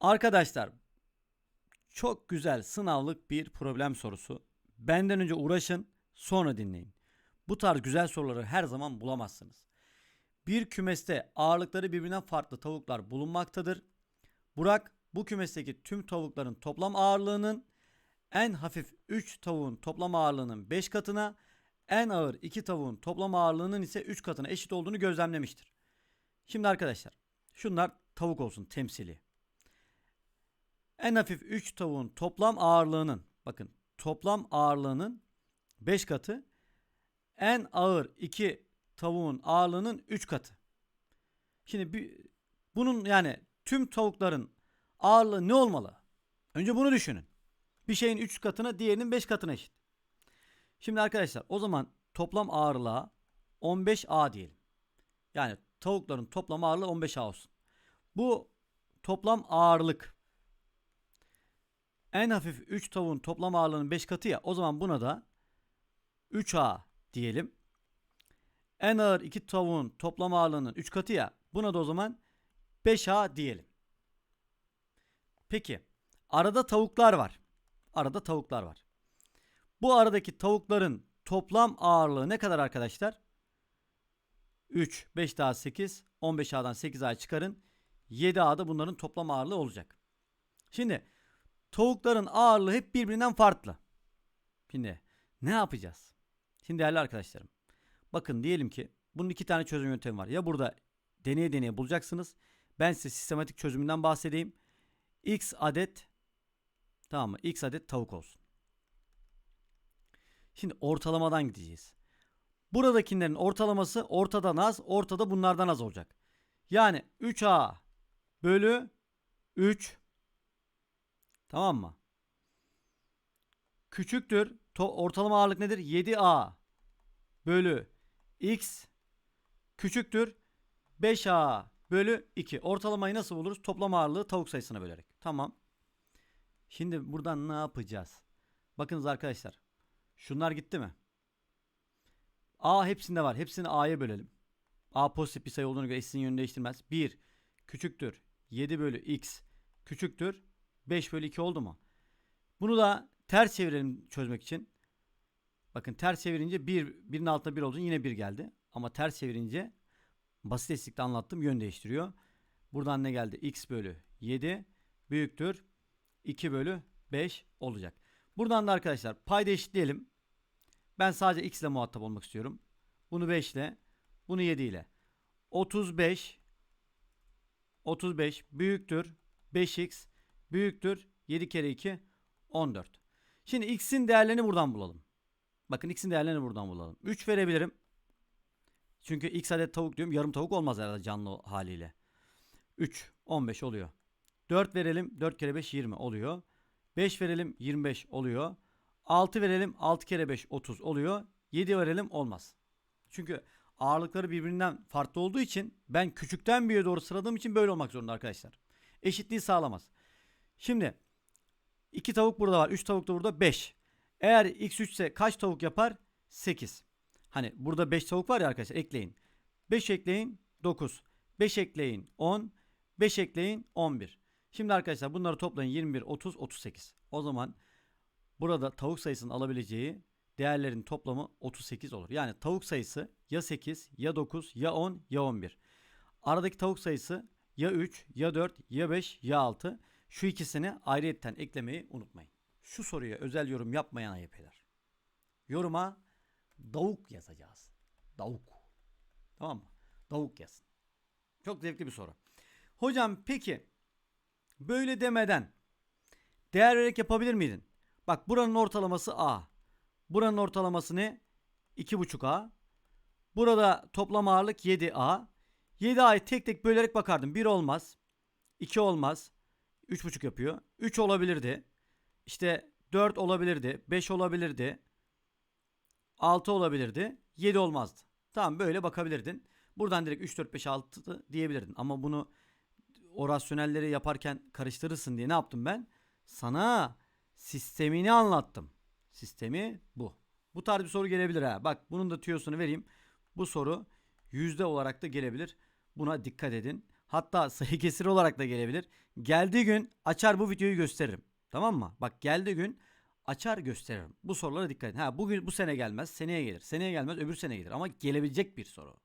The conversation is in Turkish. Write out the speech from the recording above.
Arkadaşlar çok güzel sınavlık bir problem sorusu. Benden önce uğraşın sonra dinleyin. Bu tarz güzel soruları her zaman bulamazsınız. Bir kümeste ağırlıkları birbirinden farklı tavuklar bulunmaktadır. Burak bu kümesteki tüm tavukların toplam ağırlığının en hafif 3 tavuğun toplam ağırlığının 5 katına, en ağır 2 tavuğun toplam ağırlığının ise 3 katına eşit olduğunu gözlemlemiştir. Şimdi arkadaşlar şunlar tavuk olsun temsili. En hafif 3 tavuğun toplam ağırlığının bakın toplam ağırlığının 5 katı en ağır 2 tavuğun ağırlığının 3 katı. Şimdi bir, bunun yani tüm tavukların ağırlığı ne olmalı? Önce bunu düşünün. Bir şeyin 3 katına diğerinin 5 katına eşit. Şimdi arkadaşlar o zaman toplam ağırlığa 15A diyelim. Yani tavukların toplam ağırlığı 15A olsun. Bu toplam ağırlık en hafif 3 tavuğun toplam ağırlığının 5 katı ya o zaman buna da 3A diyelim. En ağır 2 tavuğun toplam ağırlığının 3 katı ya buna da o zaman 5A diyelim. Peki arada tavuklar var. Arada tavuklar var. Bu aradaki tavukların toplam ağırlığı ne kadar arkadaşlar? 3, 5 daha 8, 15A'dan 8A çıkarın. 7A'da bunların toplam ağırlığı olacak. Şimdi tavukların ağırlığı hep birbirinden farklı. Şimdi ne yapacağız? Şimdi değerli arkadaşlarım. Bakın diyelim ki bunun iki tane çözüm yöntemi var. Ya burada deneye deneye bulacaksınız. Ben size sistematik çözümünden bahsedeyim. X adet tamam mı? X adet tavuk olsun. Şimdi ortalamadan gideceğiz. Buradakilerin ortalaması ortadan az, ortada bunlardan az olacak. Yani 3A bölü 3 tamam mı? Küçüktür. To- ortalama ağırlık nedir? 7A bölü X küçüktür. 5A bölü 2. Ortalamayı nasıl buluruz? Toplam ağırlığı tavuk sayısına bölerek. Tamam. Şimdi buradan ne yapacağız? Bakınız arkadaşlar. Şunlar gitti mi? A hepsinde var. Hepsini A'ya bölelim. A pozitif bir sayı olduğunu göre eşitliğin yönünü değiştirmez. 1 küçüktür. 7 bölü x küçüktür. 5 bölü 2 oldu mu? Bunu da ters çevirelim çözmek için. Bakın ters çevirince 1, 1'in altında 1 oldu. Yine 1 geldi. Ama ters çevirince basit eşitlikte anlattım. Yön değiştiriyor. Buradan ne geldi? x bölü 7 büyüktür. 2 bölü 5 olacak. Buradan da arkadaşlar payda eşitleyelim. Ben sadece x ile muhatap olmak istiyorum. Bunu 5 ile, bunu 7 ile. 35 35 büyüktür 5x büyüktür 7 kere 2 14. Şimdi x'in değerlerini buradan bulalım. Bakın x'in değerlerini buradan bulalım. 3 verebilirim. Çünkü x adet tavuk diyorum. Yarım tavuk olmaz herhalde canlı haliyle. 3 15 oluyor. 4 verelim. 4 kere 5 20 oluyor. 5 verelim 25 oluyor. 6 verelim 6 kere 5 30 oluyor. 7 verelim olmaz. Çünkü ağırlıkları birbirinden farklı olduğu için ben küçükten büyüğe doğru sıraladığım için böyle olmak zorunda arkadaşlar. Eşitliği sağlamaz. Şimdi 2 tavuk burada var. 3 tavuk da burada 5. Eğer x 3 ise kaç tavuk yapar? 8. Hani burada 5 tavuk var ya arkadaşlar ekleyin. 5 ekleyin 9. 5 ekleyin 10. 5 ekleyin 11. Şimdi arkadaşlar bunları toplayın 21, 30, 38. O zaman burada tavuk sayısının alabileceği değerlerin toplamı 38 olur. Yani tavuk sayısı ya 8 ya 9 ya 10 ya 11. Aradaki tavuk sayısı ya 3 ya 4 ya 5 ya 6. Şu ikisini ayrıyetten eklemeyi unutmayın. Şu soruya özel yorum yapmayan ayıp. Yoruma davuk yazacağız. Davuk. Tamam mı? Davuk yazın. Çok zevkli bir soru. Hocam peki böyle demeden değer vererek yapabilir miydin? Bak buranın ortalaması A. Buranın ortalaması ne? 2,5A. Burada toplam ağırlık 7A. 7A'yı tek tek bölerek bakardım. 1 olmaz. 2 olmaz. 3,5 yapıyor. 3 olabilirdi. İşte 4 olabilirdi. 5 olabilirdi. 6 olabilirdi. 7 olmazdı. Tamam böyle bakabilirdin. Buradan direkt 3, 4, 5, 6 diyebilirdin. Ama bunu o rasyonelleri yaparken karıştırırsın diye ne yaptım ben? Sana sistemini anlattım. Sistemi bu. Bu tarz bir soru gelebilir ha. Bak bunun da tüyosunu vereyim. Bu soru yüzde olarak da gelebilir. Buna dikkat edin. Hatta sayı kesir olarak da gelebilir. Geldiği gün açar bu videoyu gösteririm. Tamam mı? Bak geldiği gün açar gösteririm. Bu sorulara dikkat edin. Ha bugün bu sene gelmez, seneye gelir. Seneye gelmez, öbür sene gelir ama gelebilecek bir soru.